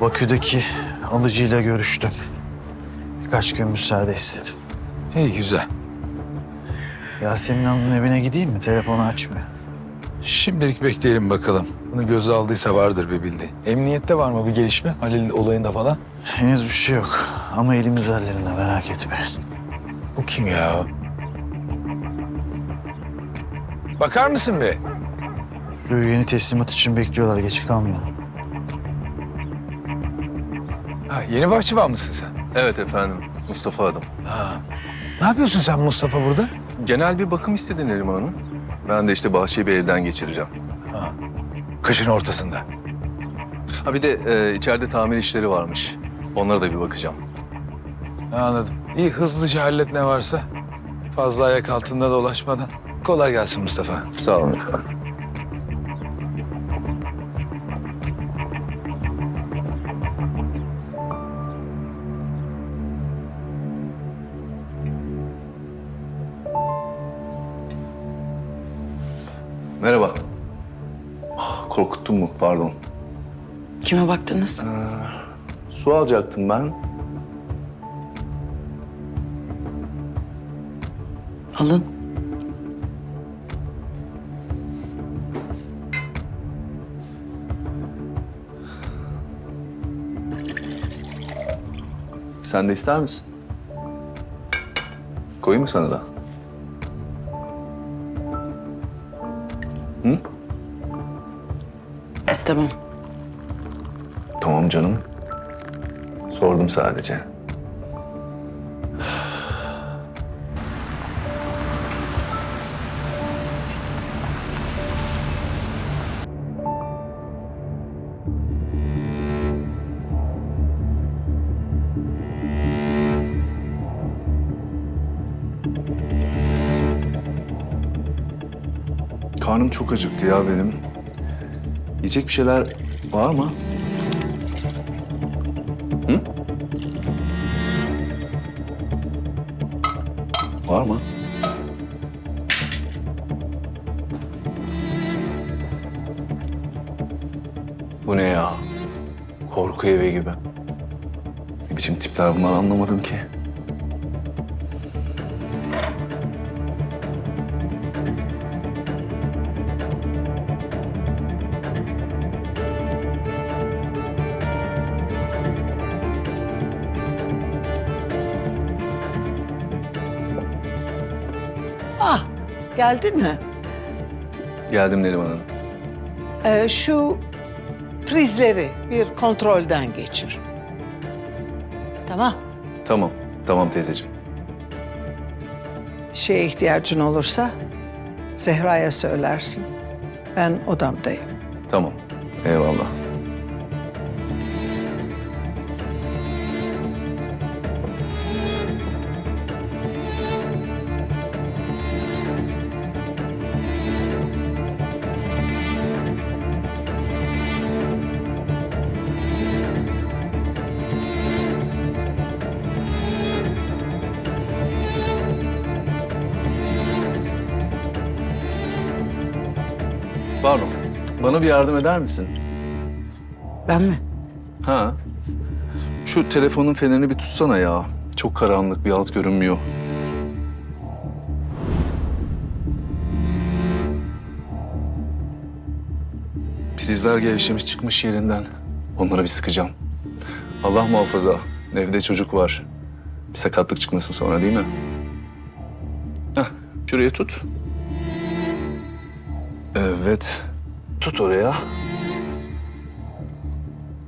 Bakü'deki alıcıyla görüştüm. Birkaç gün müsaade istedim. İyi güzel. Yasemin Hanım'ın evine gideyim mi? Telefonu açmıyor. Şimdilik bekleyelim bakalım. Bunu göze aldıysa vardır bir bildiği. Emniyette var mı bir gelişme? Halil olayında falan. Henüz bir şey yok. Ama elimiz ellerinde merak etmeyin. Bu kim ya? Bakar mısın be? Şu yeni teslimat için bekliyorlar. Geç kalmıyor. Yeni bahçıvan mısın sen? Evet efendim, Mustafa adım. Ha. Ne yapıyorsun sen Mustafa burada? Genel bir bakım istedi Neriman Hanım. Ben de işte bahçeyi bir elden geçireceğim. Ha. Kışın ortasında. Ha bir de e, içeride tamir işleri varmış. Onlara da bir bakacağım. Anladım. İyi hızlıca hallet ne varsa. Fazla ayak altında dolaşmadan. Kolay gelsin Mustafa. Sağ olun efendim. Korkuttum mu? Pardon. Kime baktınız? Su alacaktım ben. Alın. Sen de ister misin? Koyayım mı sana da? İstemem. Tamam canım. Sordum sadece. Karnım çok acıktı ya benim. Yiyecek bir şeyler var mı? Var mı? Bu ne ya? Korku evi gibi. Ne biçim tipler bunlar anlamadım ki. Geldin mi? Geldim Neriman Hanım. Ee, şu prizleri bir kontrolden geçir. Tamam. Tamam, tamam teyzeciğim. Bir şeye ihtiyacın olursa Zehra'ya söylersin. Ben odamdayım. Tamam, eyvallah. Pardon, bana bir yardım eder misin? Ben mi? Ha. Şu telefonun fenerini bir tutsana ya. Çok karanlık, bir alt görünmüyor. Prizler gevşemiş çıkmış yerinden. Onlara bir sıkacağım. Allah muhafaza. Evde çocuk var. Bir sakatlık çıkmasın sonra değil mi? Heh, şuraya tut. Evet. Tut oraya.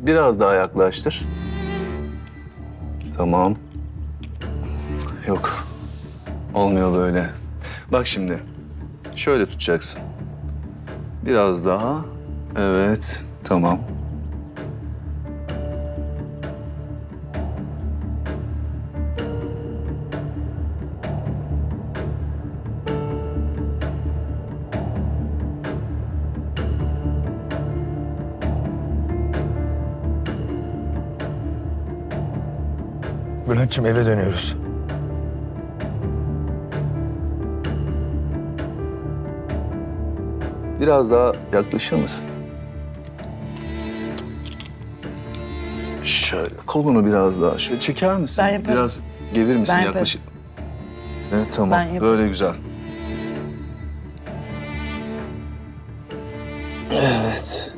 Biraz daha yaklaştır. Tamam. Yok. Olmuyor böyle. Bak şimdi. Şöyle tutacaksın. Biraz daha. Evet. Tamam. Bülent'ciğim eve dönüyoruz. Biraz daha yaklaşır mısın? Şöyle kolunu biraz daha şöyle çeker misin? Ben yaparım. Biraz gelir misin Ben yaparım. yaklaşık? Evet tamam. Ben yaparım. Böyle güzel. Evet.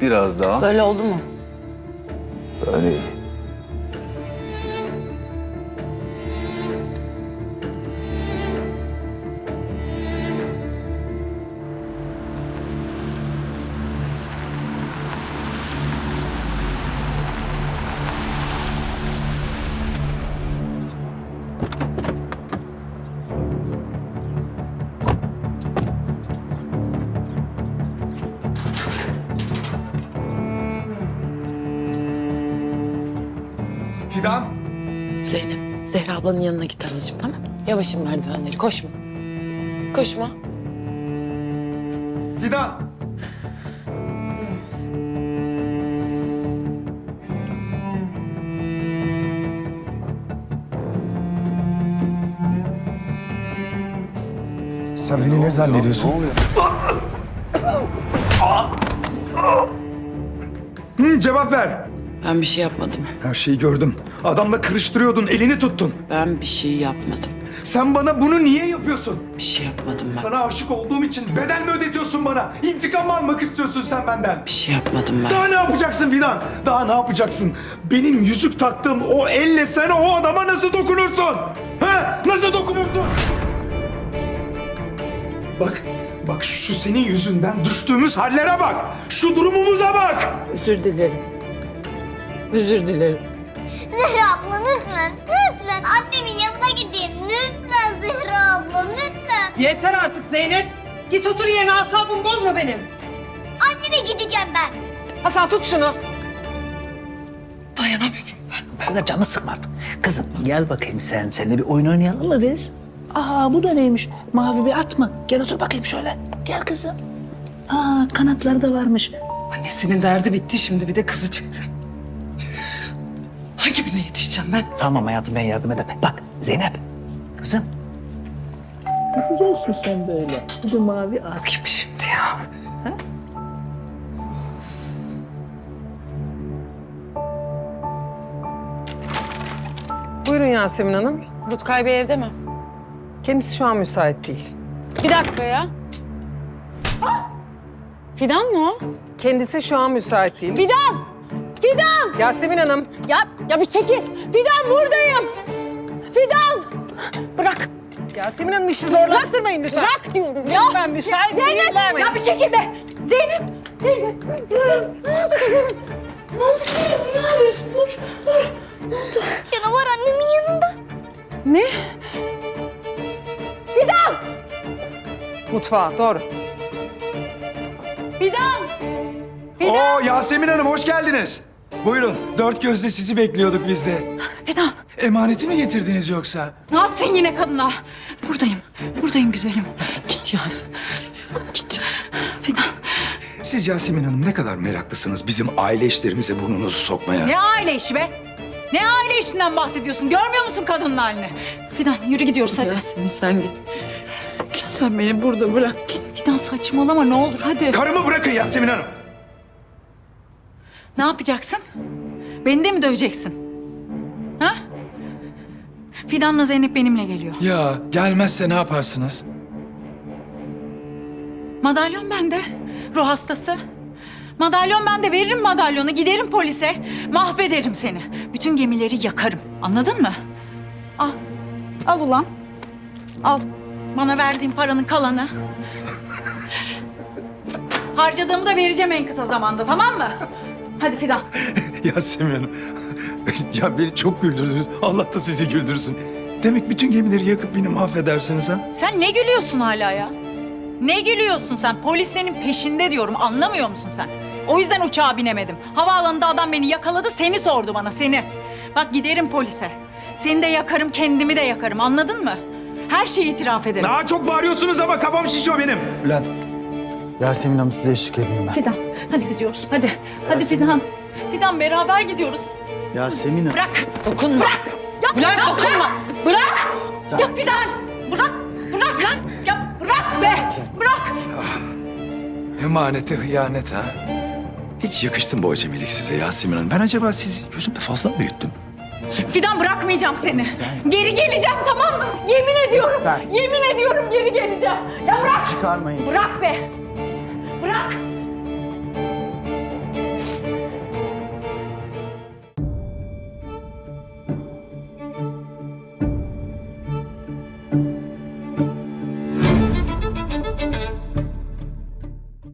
Biraz daha. Böyle oldu mu? Böyle. Fidan. Zehra ablanın yanına git anneciğim tamam mı? Yavaşın merdivenleri, koşma. Koşma. Fidan. Sen beni ne zannediyorsun? Ne oluyor? Hı, cevap ver. Ben bir şey yapmadım. Her şeyi gördüm. Adamla kırıştırıyordun, elini tuttun. Ben bir şey yapmadım. Sen bana bunu niye yapıyorsun? Bir şey yapmadım ben. Sana aşık olduğum için bedel mi ödetiyorsun bana? İntikam mı almak istiyorsun sen benden? Bir şey yapmadım ben. Daha ne yapacaksın Fidan? Daha ne yapacaksın? Benim yüzük taktığım o elle sen o adama nasıl dokunursun? Ha? Nasıl dokunursun? Bak, bak şu senin yüzünden düştüğümüz hallere bak. Şu durumumuza bak. Özür dilerim. Özür dilerim. Zehra abla lütfen, lütfen. Annemin yanına gideyim. Lütfen Zehra abla, lütfen. Yeter artık Zeynep. Git otur yerine asabımı bozma benim. Anneme gideceğim ben. Hasan tut şunu. Ben de canı sıkma artık. Kızım gel bakayım sen. Seninle bir oyun oynayalım mı biz? Aa bu da neymiş? Mavi bir at mı? Gel otur bakayım şöyle. Gel kızım. Aa kanatları da varmış. Annesinin derdi bitti şimdi bir de kızı çıktı. Hangi birine yetişeceğim ben? Tamam hayatım ben yardım ederim. Bak Zeynep. Kızım. Ne güzelsin sen böyle. Bu da mavi at. Kim şimdi ya? Buyurun Yasemin Hanım. Rutkay Bey evde mi? Kendisi şu an müsait değil. Bir dakika ya. Fidan mı o? Kendisi şu an müsait değil. Fidan! Fidan! Yasemin Hanım. Ya, ya bir çekil. Fidan buradayım. Fidan! Bırak. Yasemin Hanım işi zorlaştırmayın lütfen. Bırak diyorum ya. Lütfen müsait Zeynep! Ya bir çekil be. Zeynep! Zeynep! Zeynep! Ne oldu kızım? Ne oldu kızım? Ne yapıyorsun? Dur, dur. Canavar annemin yanında. Ne? Fidan! Mutfağa doğru. Fidan! Oo Yasemin Hanım hoş geldiniz. Buyurun. Dört gözle sizi bekliyorduk biz de. Fidan! Emaneti mi getirdiniz yoksa? Ne yaptın yine kadına? Buradayım. Buradayım güzelim. Git Yaz. Git. Fidan. Siz Yasemin Hanım ne kadar meraklısınız bizim aile işlerimize burnunuzu sokmaya. Ne aile işi be? Ne aile işinden bahsediyorsun? Görmüyor musun kadının halini? Fidan yürü gidiyoruz hadi. Yasemin sen git. Git sen beni burada bırak. Git. Fidan saçmalama ne olur hadi. Karımı bırakın Yasemin Hanım. Ne yapacaksın? Beni de mi döveceksin? Ha? Fidan'la Zeynep benimle geliyor. Ya gelmezse ne yaparsınız? Madalyon bende. Ruh hastası. Madalyon bende. Veririm madalyonu. Giderim polise. Mahvederim seni. Bütün gemileri yakarım. Anladın mı? Al. Al ulan. Al. Bana verdiğin paranın kalanı. Harcadığımı da vereceğim en kısa zamanda. Tamam mı? Hadi Fidan. Yasemin Hanım. ya beni çok güldürdünüz. Allah da sizi güldürsün. Demek bütün gemileri yakıp beni mahvedersiniz ha? Sen ne gülüyorsun hala ya? Ne gülüyorsun sen? Polis senin peşinde diyorum. Anlamıyor musun sen? O yüzden uçağa binemedim. Havaalanında adam beni yakaladı, seni sordu bana, seni. Bak giderim polise. Seni de yakarım, kendimi de yakarım. Anladın mı? Her şeyi itiraf ederim. Daha çok bağırıyorsunuz ama kafam şişiyor benim. Bülent. Yasemin Hanım size eşlik edeyim ben. Fidan, hadi gidiyoruz. Hadi. Hadi Fidan. Fidan beraber gidiyoruz. Yasemin Hanım. Bırak. Dokunma. Bırak. Ya Bülent, bırak. dokunma. Bırak. Sen- Ya Fidan. Bırak. Bırak lan. Ya bırak be. Bırak. Emanete hıyanet ha. Hiç yakıştı mı bu acemilik size Yasemin Hanım? Ben acaba sizi gözümde fazla mı büyüttüm? Fidan bırakmayacağım seni. Geri geleceğim tamam mı? Yemin ediyorum. Yemin ediyorum geri geleceğim. Ya bırak. Çıkarmayın. Bırak be. Bırak.